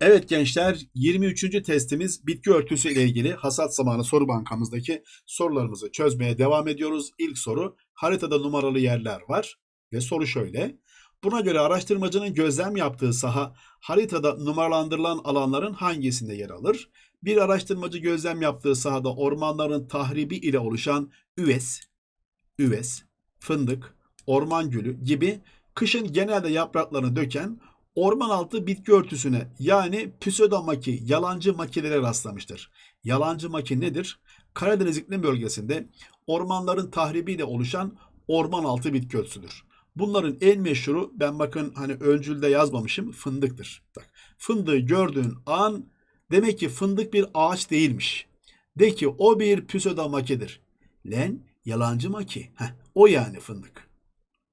Evet gençler 23. testimiz bitki örtüsü ile ilgili hasat zamanı soru bankamızdaki sorularımızı çözmeye devam ediyoruz. İlk soru haritada numaralı yerler var ve soru şöyle. Buna göre araştırmacının gözlem yaptığı saha haritada numaralandırılan alanların hangisinde yer alır? Bir araştırmacı gözlem yaptığı sahada ormanların tahribi ile oluşan üves, üves, fındık, orman gülü gibi kışın genelde yapraklarını döken orman altı bitki örtüsüne yani pseudomaki, yalancı makilere rastlamıştır. Yalancı maki nedir? Karadeniz iklim bölgesinde ormanların tahribiyle oluşan orman altı bitki örtüsüdür. Bunların en meşhuru ben bakın hani öncülde yazmamışım fındıktır. Bak, fındığı gördüğün an demek ki fındık bir ağaç değilmiş. De ki o bir pseudomakidir. Len yalancı maki. Heh, o yani fındık.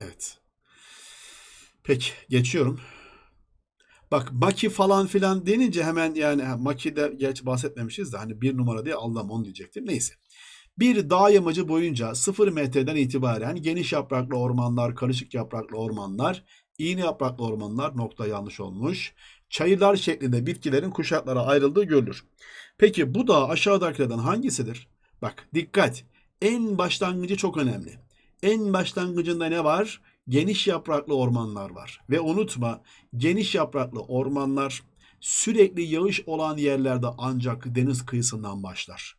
Evet. Peki geçiyorum. Bak Maki falan filan denince hemen yani ha, Maki'de geç bahsetmemişiz de hani bir numara diye Allah'ım onu diyecektim. Neyse. Bir dağ yamacı boyunca 0 metreden itibaren geniş yapraklı ormanlar, karışık yapraklı ormanlar, iğne yapraklı ormanlar nokta yanlış olmuş. Çayırlar şeklinde bitkilerin kuşaklara ayrıldığı görülür. Peki bu dağ aşağıdakilerden hangisidir? Bak dikkat. En başlangıcı çok önemli. En başlangıcında ne var? Geniş yapraklı ormanlar var. Ve unutma geniş yapraklı ormanlar sürekli yağış olan yerlerde ancak deniz kıyısından başlar.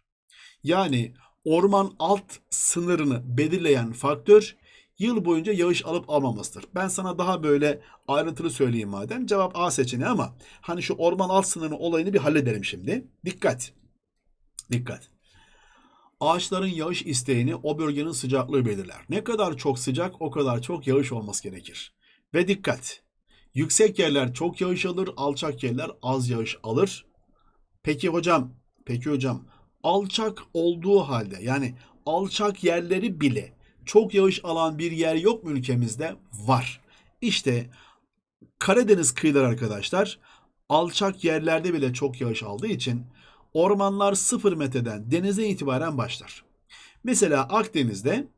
Yani orman alt sınırını belirleyen faktör yıl boyunca yağış alıp almamasıdır. Ben sana daha böyle ayrıntılı söyleyeyim madem. Cevap A seçeneği ama hani şu orman alt sınırının olayını bir halledelim şimdi. Dikkat. Dikkat. Ağaçların yağış isteğini o bölgenin sıcaklığı belirler. Ne kadar çok sıcak o kadar çok yağış olması gerekir. Ve dikkat. Yüksek yerler çok yağış alır, alçak yerler az yağış alır. Peki hocam, peki hocam alçak olduğu halde yani alçak yerleri bile çok yağış alan bir yer yok mu ülkemizde? Var. İşte Karadeniz kıyıları arkadaşlar alçak yerlerde bile çok yağış aldığı için ormanlar 0 metreden denize itibaren başlar. Mesela Akdeniz'de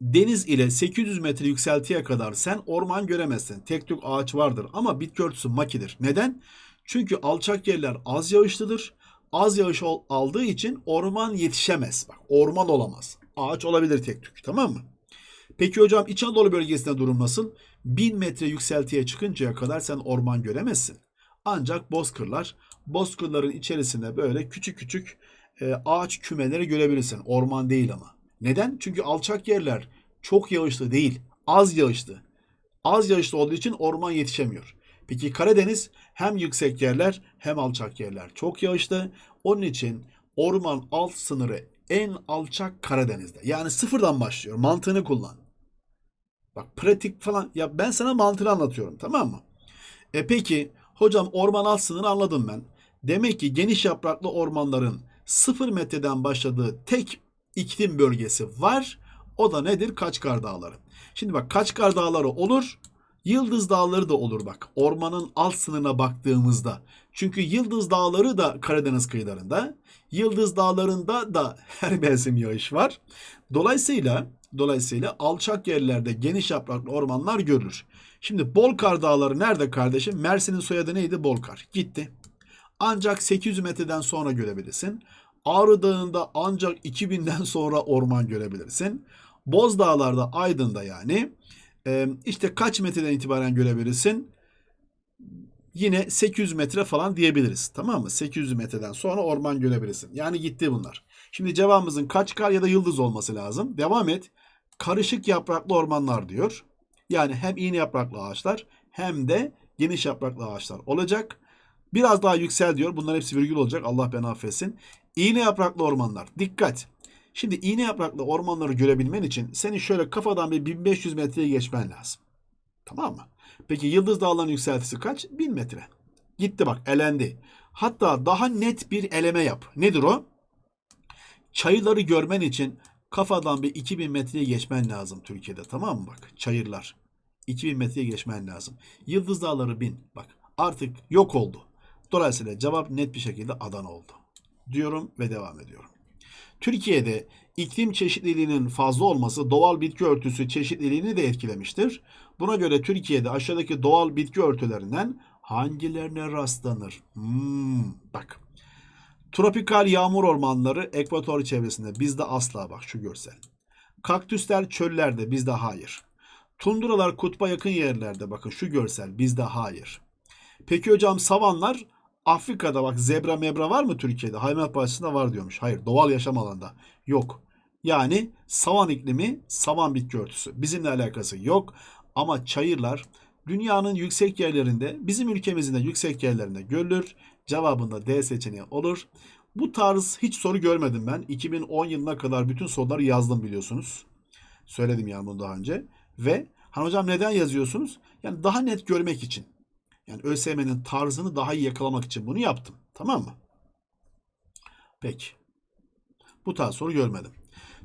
deniz ile 800 metre yükseltiye kadar sen orman göremezsin. Tek tük ağaç vardır ama bitki örtüsü makidir. Neden? Çünkü alçak yerler az yağışlıdır. Az yağış aldığı için orman yetişemez. Bak orman olamaz. Ağaç olabilir tek tük tamam mı? Peki hocam İç Anadolu bölgesinde durum nasıl? 1000 metre yükseltiye çıkıncaya kadar sen orman göremezsin. Ancak bozkırlar, bozkırların içerisinde böyle küçük küçük e, ağaç kümeleri görebilirsin. Orman değil ama. Neden? Çünkü alçak yerler çok yağışlı değil, az yağışlı. Az yağışlı olduğu için orman yetişemiyor. Peki Karadeniz hem yüksek yerler hem alçak yerler çok yağışlı. Onun için orman alt sınırı en alçak Karadeniz'de. Yani sıfırdan başlıyor. Mantığını kullan. Bak pratik falan. Ya ben sana mantığını anlatıyorum tamam mı? E peki hocam orman alt sınırı anladım ben. Demek ki geniş yapraklı ormanların sıfır metreden başladığı tek iklim bölgesi var. O da nedir? Kaçkar Dağları. Şimdi bak Kaçkar Dağları olur. Yıldız Dağları da olur bak. Ormanın alt sınırına baktığımızda. Çünkü Yıldız Dağları da Karadeniz kıyılarında. Yıldız Dağları'nda da her mevsim yağış var. Dolayısıyla dolayısıyla alçak yerlerde geniş yapraklı ormanlar görülür. Şimdi Bolkar Dağları nerede kardeşim? Mersin'in soyadı neydi? Bolkar. Gitti. Ancak 800 metreden sonra görebilirsin. Ağrı Dağı'nda ancak 2000'den sonra orman görebilirsin. Boz Dağlar'da Aydın'da yani işte kaç metreden itibaren görebilirsin? Yine 800 metre falan diyebiliriz. Tamam mı? 800 metreden sonra orman görebilirsin. Yani gitti bunlar. Şimdi cevabımızın kaç kar ya da yıldız olması lazım. Devam et. Karışık yapraklı ormanlar diyor. Yani hem iğne yapraklı ağaçlar hem de geniş yapraklı ağaçlar olacak. Biraz daha yüksel diyor. Bunlar hepsi virgül olacak. Allah beni affetsin. İğne yapraklı ormanlar. Dikkat. Şimdi iğne yapraklı ormanları görebilmen için senin şöyle kafadan bir 1500 metreye geçmen lazım. Tamam mı? Peki Yıldız Dağları'nın yükseltisi kaç? 1000 metre. Gitti bak elendi. Hatta daha net bir eleme yap. Nedir o? Çayırları görmen için kafadan bir 2000 metreye geçmen lazım Türkiye'de. Tamam mı bak? Çayırlar. 2000 metreye geçmen lazım. Yıldız Dağları 1000. Bak artık yok oldu. Dolayısıyla cevap net bir şekilde Adana oldu. Diyorum ve devam ediyorum. Türkiye'de iklim çeşitliliğinin fazla olması doğal bitki örtüsü çeşitliliğini de etkilemiştir. Buna göre Türkiye'de aşağıdaki doğal bitki örtülerinden hangilerine rastlanır? Hmm, bak. Tropikal yağmur ormanları ekvator çevresinde bizde asla bak şu görsel. Kaktüsler çöllerde bizde hayır. Tundralar kutba yakın yerlerde bakın şu görsel bizde hayır. Peki hocam savanlar Afrika'da bak zebra mebra var mı Türkiye'de? Hayvanat bahçesinde var diyormuş. Hayır doğal yaşam alanında yok. Yani savan iklimi savan bitki örtüsü. Bizimle alakası yok. Ama çayırlar dünyanın yüksek yerlerinde bizim ülkemizin de yüksek yerlerinde görülür. Cevabında D seçeneği olur. Bu tarz hiç soru görmedim ben. 2010 yılına kadar bütün soruları yazdım biliyorsunuz. Söyledim yani bunu daha önce. Ve hani hocam neden yazıyorsunuz? Yani daha net görmek için. Yani ÖSYM'nin tarzını daha iyi yakalamak için bunu yaptım. Tamam mı? Peki. Bu tarz soru görmedim.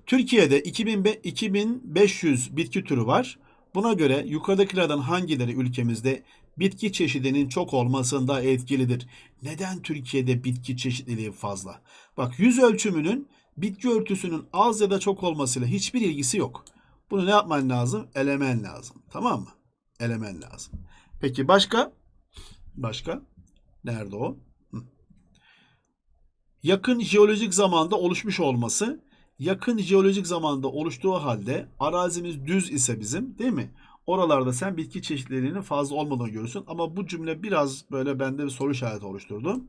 Türkiye'de 2000 2500 bitki türü var. Buna göre yukarıdakilerden hangileri ülkemizde bitki çeşidinin çok olmasında etkilidir? Neden Türkiye'de bitki çeşitliliği fazla? Bak yüz ölçümünün bitki örtüsünün az ya da çok olmasıyla hiçbir ilgisi yok. Bunu ne yapman lazım? Elemen lazım. Tamam mı? Elemen lazım. Peki başka? Başka? Nerede o? Yakın jeolojik zamanda oluşmuş olması. Yakın jeolojik zamanda oluştuğu halde arazimiz düz ise bizim değil mi? Oralarda sen bitki çeşitliliğinin fazla olmadığını görürsün. Ama bu cümle biraz böyle bende bir soru işareti oluşturdu.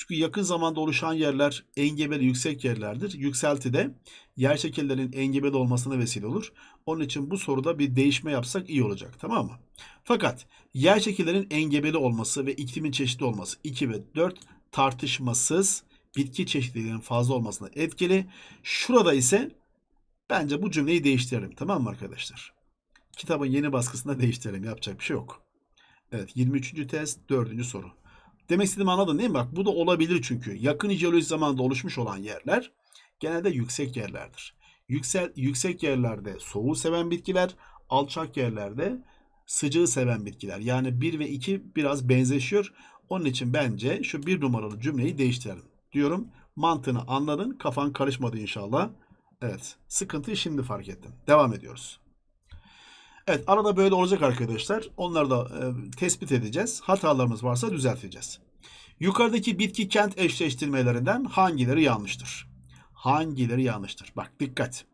Çünkü yakın zamanda oluşan yerler engebeli yüksek yerlerdir. Yükselti de yer şekillerinin engebeli olmasına vesile olur. Onun için bu soruda bir değişme yapsak iyi olacak tamam mı? Fakat yer şekillerin engebeli olması ve iklimin çeşitli olması 2 ve 4 tartışmasız bitki çeşitliliğinin fazla olmasına etkili. Şurada ise bence bu cümleyi değiştirelim tamam mı arkadaşlar? Kitabın yeni baskısında değiştirelim yapacak bir şey yok. Evet 23. test 4. soru. Demek istediğimi anladın değil mi? Bak bu da olabilir çünkü. Yakın jeolojik zamanda oluşmuş olan yerler genelde yüksek yerlerdir. Yüksel, yüksek yerlerde soğuğu seven bitkiler, alçak yerlerde sıcağı seven bitkiler. Yani 1 ve 2 biraz benzeşiyor. Onun için bence şu bir numaralı cümleyi değiştirelim diyorum. Mantığını anladın. Kafan karışmadı inşallah. Evet. Sıkıntıyı şimdi fark ettim. Devam ediyoruz. Evet arada böyle olacak arkadaşlar. Onları da e, tespit edeceğiz. Hatalarımız varsa düzelteceğiz. Yukarıdaki bitki kent eşleştirmelerinden hangileri yanlıştır? Hangileri yanlıştır? Bak dikkat.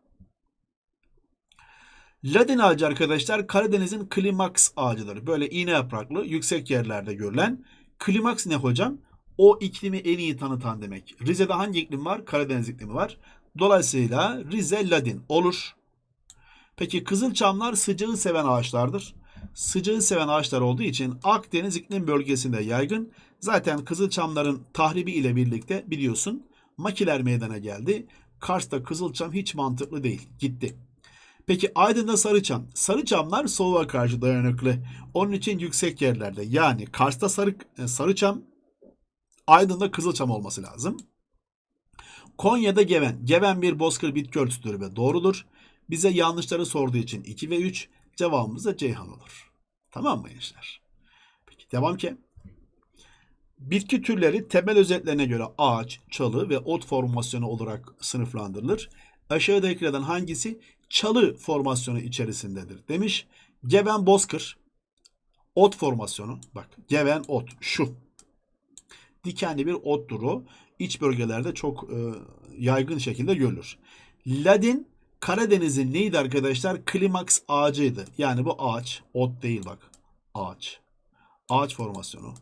Ladin ağacı arkadaşlar Karadeniz'in klimaks ağacıdır. Böyle iğne yapraklı yüksek yerlerde görülen. Klimaks ne hocam? O iklimi en iyi tanıtan demek. Rize'de hangi iklim var? Karadeniz iklimi var. Dolayısıyla Rize Ladin olur. Peki kızılçamlar sıcağı seven ağaçlardır. Sıcağı seven ağaçlar olduğu için Akdeniz iklim bölgesinde yaygın. Zaten kızılçamların tahribi ile birlikte biliyorsun makiler meydana geldi. Kars'ta kızılçam hiç mantıklı değil. Gitti. Peki Aydın'da sarıçam. Sarıçamlar soğuğa karşı dayanıklı. Onun için yüksek yerlerde. Yani Kars'ta sarı, e, sarıçam, Aydın'da kızılçam olması lazım. Konya'da geven. Geven bir bozkır bitki örtüsüdür ve doğrudur. Bize yanlışları sorduğu için 2 ve 3 cevabımız da Ceyhan olur. Tamam mı gençler? Peki devam ki. Bitki türleri temel özelliklerine göre ağaç, çalı ve ot formasyonu olarak sınıflandırılır. Aşağıdakilerden hangisi çalı formasyonu içerisindedir demiş. Geven bozkır, ot formasyonu. Bak geven ot şu. Dikenli bir ottur o. İç bölgelerde çok e, yaygın şekilde görülür. Ladin Karadeniz'in neydi arkadaşlar? Klimaks ağacıydı. Yani bu ağaç, ot değil bak. Ağaç. Ağaç formasyonu.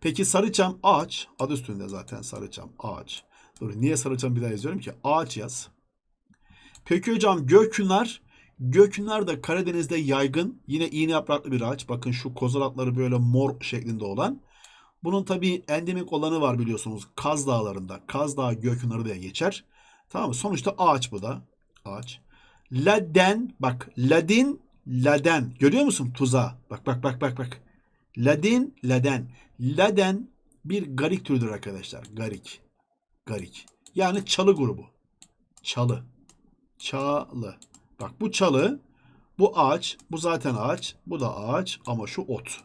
Peki sarıçam ağaç. Adı üstünde zaten sarıçam ağaç. Dur niye sarıçam bir daha yazıyorum ki? Ağaç yaz. Peki hocam gökünar. Gökünar da Karadeniz'de yaygın. Yine iğne yapraklı bir ağaç. Bakın şu kozalakları böyle mor şeklinde olan. Bunun tabi endemik olanı var biliyorsunuz. Kaz Dağları'nda. Kaz Dağı gökünarı diye geçer. Tamam mı? Sonuçta ağaç bu da. Ağaç. Laden bak ladin laden görüyor musun tuza? Bak bak bak bak bak. Ladin laden. Laden bir garik türüdür arkadaşlar. Garik. Garik. Yani çalı grubu. Çalı. Çalı. Bak bu çalı, bu ağaç, bu zaten ağaç, bu da ağaç ama şu ot.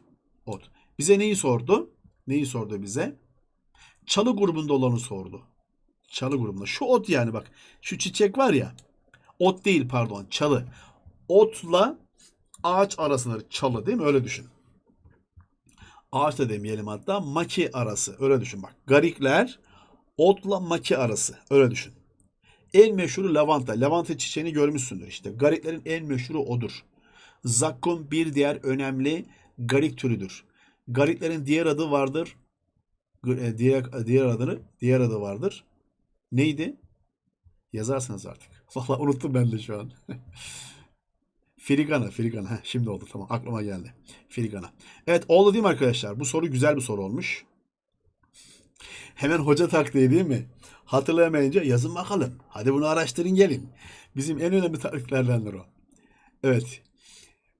Ot. Bize neyi sordu? Neyi sordu bize? Çalı grubunda olanı sordu. Çalı grubunda. Şu ot yani bak. Şu çiçek var ya. Ot değil pardon çalı. Otla ağaç arasında çalı değil mi? Öyle düşün. ağaç da demeyelim hatta maki arası. Öyle düşün bak. Garikler otla maki arası. Öyle düşün. En meşhuru lavanta. Lavanta çiçeğini görmüşsündür işte. Gariklerin en meşhuru odur. Zakkum bir diğer önemli garik türüdür. Gariklerin diğer adı vardır. E, Diğer, diğer adını diğer adı vardır. Neydi? Yazarsınız artık. Vallahi unuttum ben de şu an. Filigana. Heh, şimdi oldu tamam aklıma geldi. Filigana. Evet oldu değil mi arkadaşlar? Bu soru güzel bir soru olmuş. Hemen hoca taktiği değil mi? Hatırlayamayınca yazın bakalım. Hadi bunu araştırın gelin. Bizim en önemli taktiklerdendir o. Evet.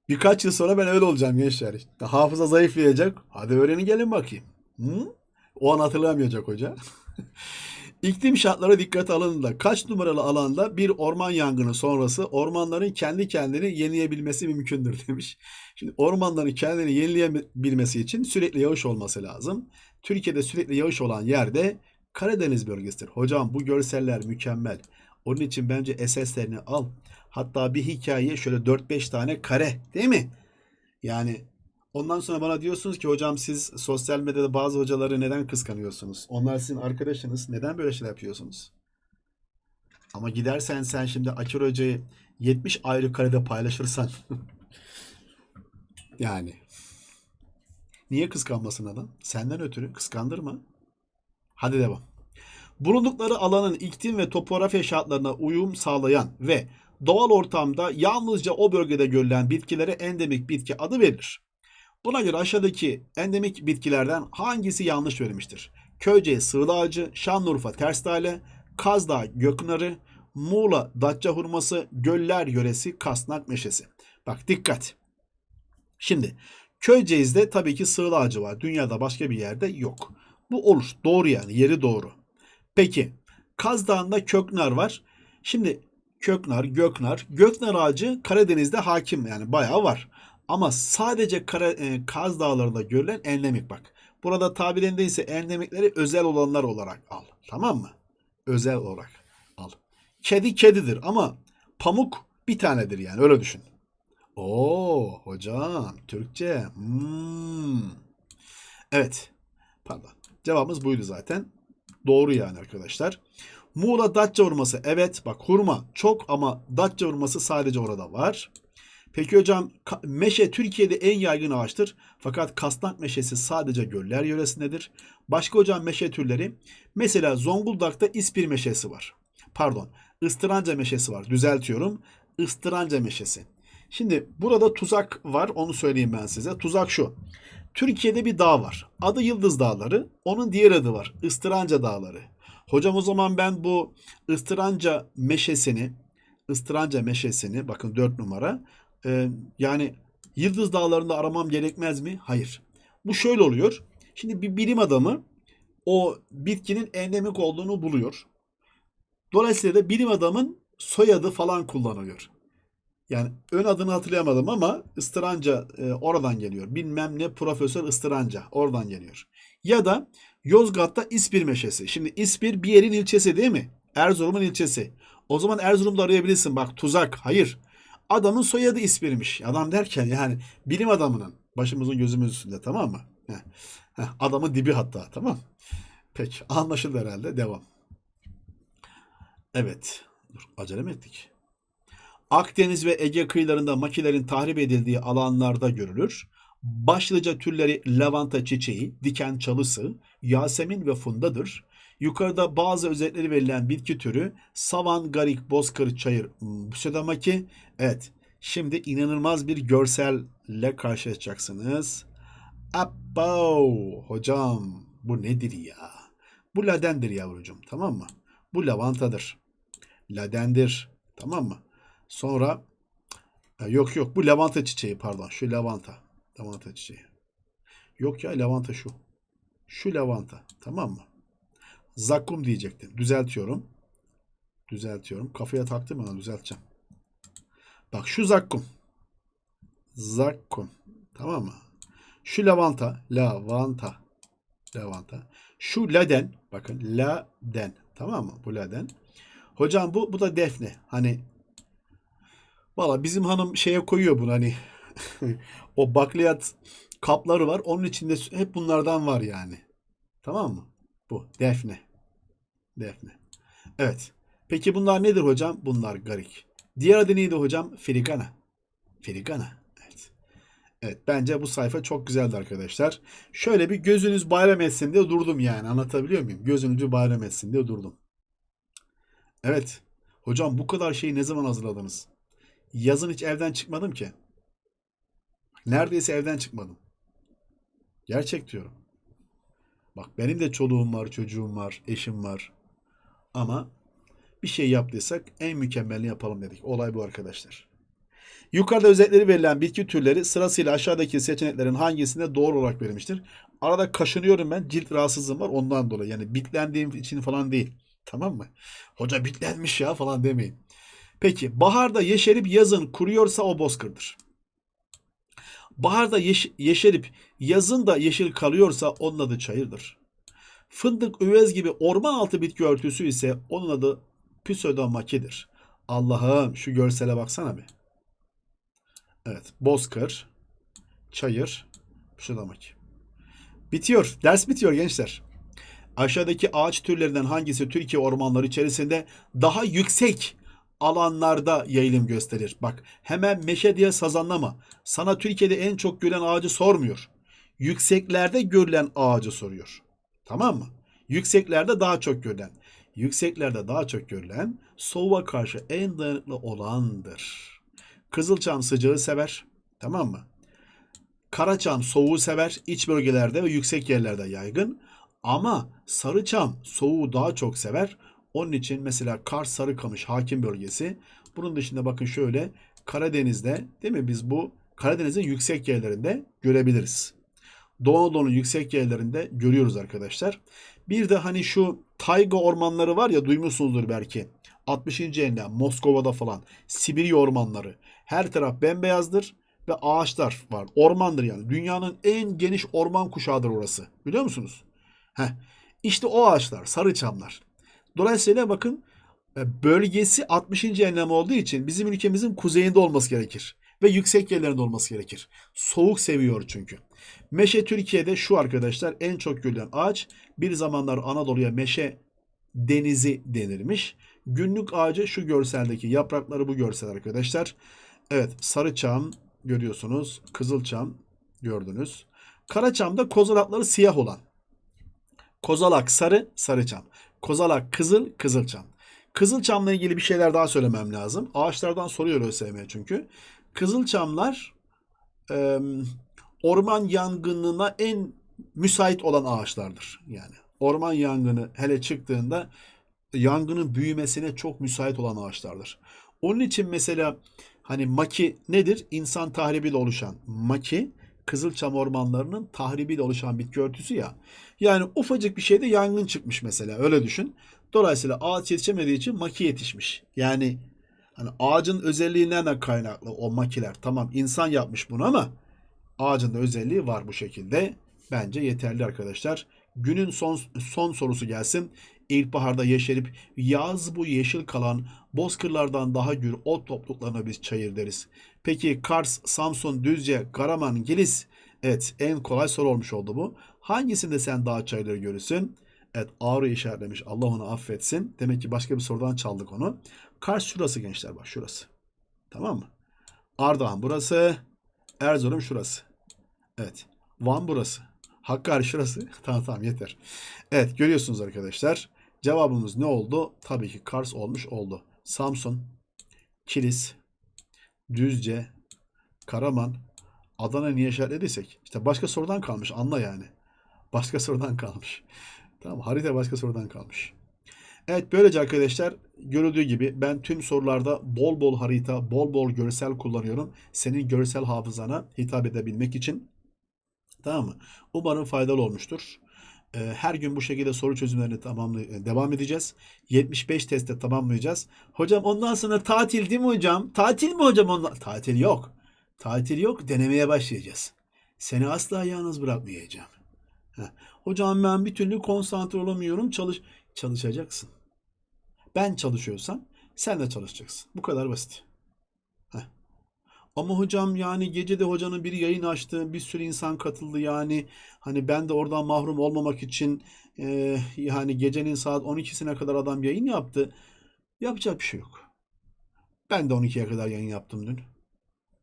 Birkaç yıl sonra ben öyle olacağım gençler. İşte hafıza zayıflayacak. Hadi öğrenin gelin bakayım. Hı? O an hatırlamayacak hoca. İklim şartları dikkate alındığında kaç numaralı alanda bir orman yangını sonrası ormanların kendi kendini yenileyebilmesi mümkündür demiş. Şimdi ormanların kendini yenileyebilmesi için sürekli yağış olması lazım. Türkiye'de sürekli yağış olan yerde Karadeniz bölgesidir. Hocam bu görseller mükemmel. Onun için bence SS'lerini al. Hatta bir hikaye şöyle 4-5 tane kare değil mi? Yani ondan sonra bana diyorsunuz ki hocam siz sosyal medyada bazı hocaları neden kıskanıyorsunuz? Onlar sizin arkadaşınız. Neden böyle şeyler yapıyorsunuz? Ama gidersen sen şimdi Akir Hoca'yı 70 ayrı karede paylaşırsan yani niye kıskanmasın adam? Senden ötürü kıskandırma. Hadi devam. Bulundukları alanın iklim ve topografya şartlarına uyum sağlayan ve doğal ortamda yalnızca o bölgede görülen bitkilere endemik bitki adı verilir. Buna göre aşağıdaki endemik bitkilerden hangisi yanlış verilmiştir? Köyceğiz sığla ağacı, Şanlıurfa terstale, Kazdağ göknarı, Muğla Datça hurması, Göller yöresi kasnak meşesi. Bak dikkat. Şimdi Köyceğiz'de tabii ki sığla ağacı var. Dünyada başka bir yerde yok. Bu olur. Doğru yani. Yeri doğru. Peki Kaz Dağı'nda köknar var. Şimdi köknar, göknar. Göknar ağacı Karadeniz'de hakim yani bayağı var. Ama sadece Kara, e, Kaz Dağları'nda görülen endemik bak. Burada tabirinde ise endemikleri özel olanlar olarak al. Tamam mı? Özel olarak al. Kedi kedidir ama pamuk bir tanedir yani öyle düşün. Oo hocam Türkçe. Hmm. Evet. Pardon. Cevabımız buydu zaten. Doğru yani arkadaşlar. Muğla Datça hurması. Evet bak hurma çok ama Datça hurması sadece orada var. Peki hocam meşe Türkiye'de en yaygın ağaçtır. Fakat kasnak meşesi sadece göller yöresindedir. Başka hocam meşe türleri. Mesela Zonguldak'ta ispir meşesi var. Pardon ıstıranca meşesi var. Düzeltiyorum. Istıranca meşesi. Şimdi burada tuzak var onu söyleyeyim ben size. Tuzak şu. Türkiye'de bir dağ var. Adı Yıldız Dağları. Onun diğer adı var. Istıranca Dağları. Hocam o zaman ben bu Istıranca meşesini Istıranca meşesini bakın 4 numara e, yani Yıldız Dağları'nda aramam gerekmez mi? Hayır. Bu şöyle oluyor. Şimdi bir bilim adamı o bitkinin endemik olduğunu buluyor. Dolayısıyla da bilim adamın soyadı falan kullanılıyor. Yani ön adını hatırlayamadım ama ıstıranca e, oradan geliyor. Bilmem ne profesör ıstıranca oradan geliyor. Ya da Yozgat'ta İspir meşesi. Şimdi İspir bir yerin ilçesi değil mi? Erzurum'un ilçesi. O zaman Erzurum'da arayabilirsin. Bak tuzak. Hayır. Adamın soyadı İspir'miş. Adam derken yani bilim adamının. Başımızın gözümüz üstünde tamam mı? Heh. Heh, adamın dibi hatta tamam. Peki anlaşıldı herhalde. Devam. Evet. Dur, acele mi ettik? Akdeniz ve Ege kıyılarında makilerin tahrip edildiği alanlarda görülür. Başlıca türleri lavanta çiçeği, diken çalısı, yasemin ve fundadır. Yukarıda bazı özellikleri verilen bitki türü savan, garik, bozkır, çayır, busedamaki. Evet, şimdi inanılmaz bir görselle karşılaşacaksınız. Abo, hocam bu nedir ya? Bu ladendir yavrucuğum tamam mı? Bu lavantadır. Ladendir tamam mı? Sonra e, yok yok bu lavanta çiçeği pardon. Şu lavanta. Lavanta çiçeği. Yok ya lavanta şu. Şu lavanta. Tamam mı? Zakkum diyecektim. Düzeltiyorum. Düzeltiyorum. Kafaya taktım ama düzelteceğim. Bak şu zakkum. Zakkum. Tamam mı? Şu lavanta. Lavanta. Lavanta. Şu laden. Bakın laden. Tamam mı? Bu laden. Hocam bu bu da defne. Hani Valla bizim hanım şeye koyuyor bunu hani o bakliyat kapları var. Onun içinde hep bunlardan var yani. Tamam mı? Bu. Defne. Defne. Evet. Peki bunlar nedir hocam? Bunlar garik. Diğer adı neydi hocam? Filigana. Filigana. Evet. Evet bence bu sayfa çok güzeldi arkadaşlar. Şöyle bir gözünüz bayram etsin diye durdum yani. Anlatabiliyor muyum? Gözünüzü bayram etsin diye durdum. Evet. Hocam bu kadar şeyi ne zaman hazırladınız? Yazın hiç evden çıkmadım ki. Neredeyse evden çıkmadım. Gerçek diyorum. Bak benim de çoluğum var, çocuğum var, eşim var. Ama bir şey yaptıysak en mükemmelini yapalım dedik. Olay bu arkadaşlar. Yukarıda özetleri verilen bitki türleri sırasıyla aşağıdaki seçeneklerin hangisinde doğru olarak verilmiştir? Arada kaşınıyorum ben. Cilt rahatsızlığım var ondan dolayı. Yani bitlendiğim için falan değil. Tamam mı? Hoca bitlenmiş ya falan demeyin. Peki baharda yeşerip yazın kuruyorsa o bozkırdır. Baharda yeş- yeşerip yazın da yeşil kalıyorsa onun adı çayırdır. Fındık, üvez gibi orman altı bitki örtüsü ise onun adı pseudomakidir. Allah'ım şu görsele baksana bir. Evet, bozkır, çayır, pseudomaki. Bitiyor. Ders bitiyor gençler. Aşağıdaki ağaç türlerinden hangisi Türkiye ormanları içerisinde daha yüksek alanlarda yayılım gösterir? Bak hemen meşe diye sazanlama. Sana Türkiye'de en çok görülen ağacı sormuyor. Yükseklerde görülen ağacı soruyor. Tamam mı? Yükseklerde daha çok görülen. Yükseklerde daha çok görülen soğuğa karşı en dayanıklı olandır. Kızılçam sıcağı sever. Tamam mı? Karaçam soğuğu sever. İç bölgelerde ve yüksek yerlerde yaygın. Ama sarıçam soğuğu daha çok sever. Onun için mesela Kars Sarıkamış hakim bölgesi. Bunun dışında bakın şöyle Karadeniz'de değil mi biz bu Karadeniz'in yüksek yerlerinde görebiliriz. Doğu Anadolu'nun yüksek yerlerinde görüyoruz arkadaşlar. Bir de hani şu tayga ormanları var ya duymuşsunuzdur belki. 60. enlem Moskova'da falan Sibirya ormanları. Her taraf bembeyazdır ve ağaçlar var. Ormandır yani. Dünyanın en geniş orman kuşağıdır orası. Biliyor musunuz? Heh. İşte o ağaçlar, sarı çamlar. Dolayısıyla bakın e, bölgesi 60. enlem olduğu için bizim ülkemizin kuzeyinde olması gerekir. Ve yüksek yerlerinde olması gerekir. Soğuk seviyor çünkü. Meşe Türkiye'de şu arkadaşlar en çok görülen ağaç. Bir zamanlar Anadolu'ya meşe denizi denirmiş. Günlük ağacı şu görseldeki yaprakları bu görsel arkadaşlar. Evet sarıçam görüyorsunuz. Kızılçam gördünüz. Karaçamda kozalakları siyah olan. Kozalak sarı, sarıçam. Kozalak kızıl, kızılçam. Kızılçamla ilgili bir şeyler daha söylemem lazım. Ağaçlardan soruyor ÖSYM çünkü. Kızılçamlar e, orman yangınına en müsait olan ağaçlardır. Yani orman yangını hele çıktığında yangının büyümesine çok müsait olan ağaçlardır. Onun için mesela hani maki nedir? İnsan tahribiyle oluşan maki Kızılçam ormanlarının tahribiyle oluşan bitki örtüsü ya. Yani ufacık bir şeyde yangın çıkmış mesela öyle düşün. Dolayısıyla ağaç yetişemediği için maki yetişmiş. Yani hani ağacın özelliğinden de kaynaklı o makiler. Tamam insan yapmış bunu ama ağacın da özelliği var bu şekilde. Bence yeterli arkadaşlar. Günün son son sorusu gelsin. İlkbaharda yeşerip yaz bu yeşil kalan bozkırlardan daha gür ot topluluklarına biz çayır deriz. Peki Kars, Samsun, Düzce, Karaman, Gilis. Evet en kolay soru olmuş oldu bu. Hangisinde sen daha çayırları görürsün? Evet Ağrı işaretlemiş. Allah onu affetsin. Demek ki başka bir sorudan çaldık onu. Kars şurası gençler bak şurası. Tamam mı? Ardahan burası. Erzurum şurası. Evet. Van burası. Hakkari şurası. tamam tamam yeter. Evet görüyorsunuz arkadaşlar. Cevabımız ne oldu? Tabii ki Kars olmuş oldu. Samsun, Kilis, Düzce, Karaman, Adana niye işaretlediysek. İşte başka sorudan kalmış anla yani. Başka sorudan kalmış. Tamam harita başka sorudan kalmış. Evet böylece arkadaşlar görüldüğü gibi ben tüm sorularda bol bol harita, bol bol görsel kullanıyorum. Senin görsel hafızana hitap edebilmek için. Tamam mı? Umarım faydalı olmuştur. Ee, Her gün bu şekilde soru çözümlerini tamamlay devam edeceğiz. 75 testte tamamlayacağız. Hocam ondan sonra tatil değil mi hocam? Tatil mi hocam ondan? Tatil yok. Tatil yok. Denemeye başlayacağız. Seni asla yalnız bırakmayacağım. Heh. Hocam ben bir türlü konsantre olamıyorum. Çalış çalışacaksın. Ben çalışıyorsam sen de çalışacaksın. Bu kadar basit. Heh. Ama hocam yani gece de hocanın biri yayın açtı. Bir sürü insan katıldı yani. Hani ben de oradan mahrum olmamak için e, yani gecenin saat 12'sine kadar adam yayın yaptı. Yapacak bir şey yok. Ben de 12'ye kadar yayın yaptım dün.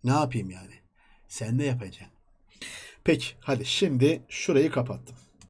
Ne yapayım yani? Sen de yapacaksın. Peki hadi şimdi şurayı kapattım.